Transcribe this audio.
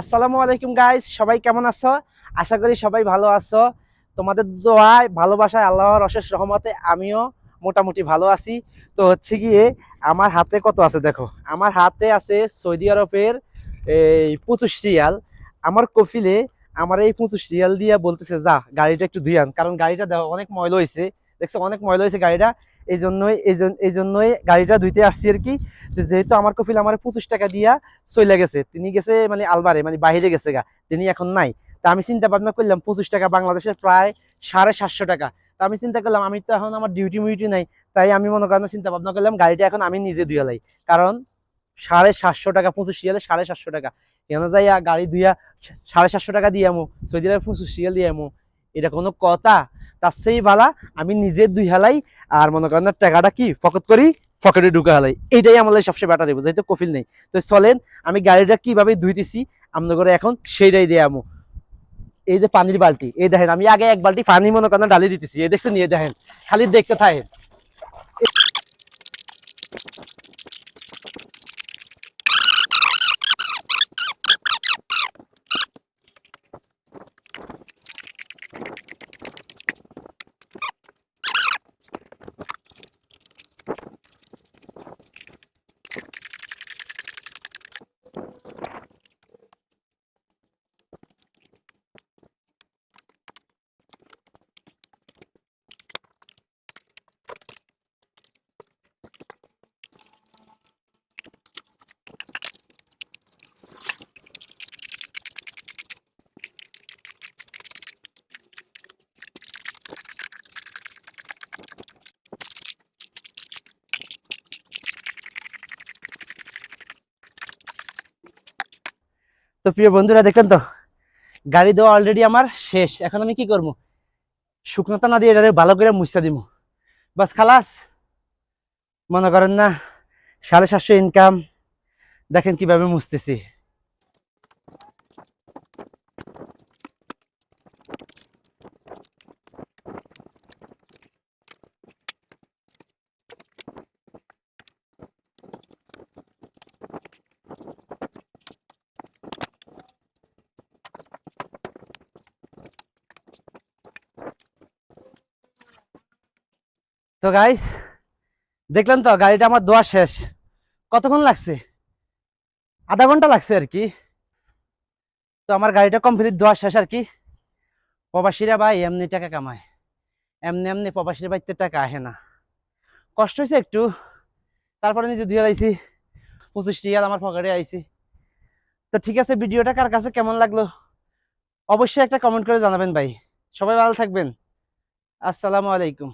আসসালামু আলাইকুম গাইস সবাই কেমন আছো? আশা করি সবাই ভালো আছো। তোমাদের দোয়ায়, ভালোবাসায়, আল্লাহর অশেষ রহমতে আমিও মোটামুটি ভালো আছি। তো হচ্ছে গিয়ে, আমার হাতে কত আছে দেখো? আমার হাতে আছে সৌদি আরবের এই পঁচিশ রিয়াল। আমার কফিলে আমার এই পঁচিশ রিয়াল দিয়ে বলতেছে, যা, গাড়িটা একটু ধুয়ান কারণ গাড়িটা দেখো, অনেক ময়লা হয়েছে দেখছ, অনেক ময়লা হয়েছে গাড়িটা। এই জন্যই এই জন্যই গাড়িটা ধুইতে আসছি আর কি। যেহেতু আমার কফিল আমার পঁচিশ টাকা দিয়া চলে গেছে, তিনি গেছে মানে আলবারে মানে বাইরে গেছে গা, তিনি এখন নাই। তা আমি চিন্তা ভাবনা করলাম, পঁচিশ টাকা বাংলাদেশের প্রায় সাড়ে সাতশো টাকা। তা আমি চিন্তা করলাম, আমি তো এখন আমার ডিউটি মিউটি নাই, তাই আমি মনে করেন চিন্তা ভাবনা করলাম, গাড়িটা এখন আমি নিজে ধুয়ালাই কারণ সাড়ে সাতশো টাকা, পঁচিশ রিয়ালে সাড়ে সাতশো টাকা। কেন যাইয়া গাড়ি ধুইয়া সাড়ে সাতশো টাকা দিয়ে আমো সৌদি আরবে পঁচিশ রিয়াল দিয়ে আমো এটা কোনো কথা। তার সেই বালা, আমি নিজে দুই হেলাই, আর মনে করেন টাকাটা কি, ফকত করি, ফকেটে ঢুকে হেলাই। এইটাই আমাদের সবচেয়ে দেবো, যেহেতু কফিল নেই। তো চলেন, আমি গাড়িটা কীভাবে ধুইতেছি আপনার করে এখন সেইটাই দিয়ে আমো। এই যে পানির বালতি, এই দেখেন, আমি আগে এক বালতি পানি মনে করেন ডালি দিতেছি, এই দেখছেন, এই দেখেন, খালি দেখতে থাকেন। তো প্রিয় বন্ধুরা দেখেন তো? গাড়ি দেওয়া অলরেডি আমার শেষ। এখন আমি কি করব? শুকনোতা না দিয়ে এটা ভালো করে মুছা দিব। বাস খালাস। মনে করেন না, সাড়ে সাতশো ইনকাম দেখেন কীভাবে মুছতেছি। তো গাইস দেখলেন তো, গাড়িটা আমার দোয়া শেষ। কতক্ষণ লাগছে? আধা ঘণ্টা লাগছে আর কি। তো আমার গাড়িটা কমপ্লিট দোয়া শেষ আর কি। প্রবাসীরা ভাই এমনি টাকা কামায়। এমনি এমনি প্রবাসীর বাড়িতে টাকা আসে না। কষ্ট হয়েছে একটু। তারপরে নিজে ধুয়ে লাইছি পঁচিশ রিয়াল আমার পকেটে আইছি। তো ঠিক আছে, ভিডিওটা কার কাছে কেমন লাগল? অবশ্যই একটা কমেন্ট করে জানাবেন ভাই। সবাই ভালো থাকবেন। আসসালামু আলাইকুম।